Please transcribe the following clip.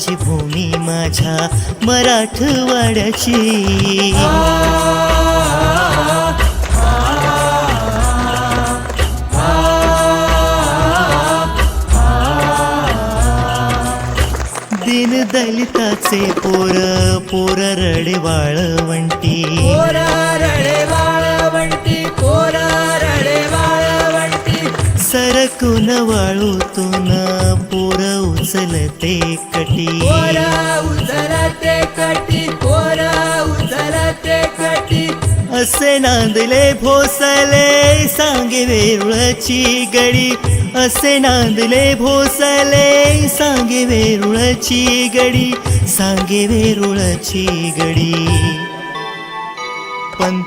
माझी भूमी माझ्या मराठवाड्याची. दिन दलिताचे पोर पोर रडे वाळवंटी. सरकून वाळूतून पोर उचलते कटी. पोरा उजलते कटी पोरा उजलते कटी. असे नांदले भोसले सांगे वेरुळची गडी. असे नांदले भोसले सांगे वेरुळची गडी. सांगे वेरुळची गडी. पंत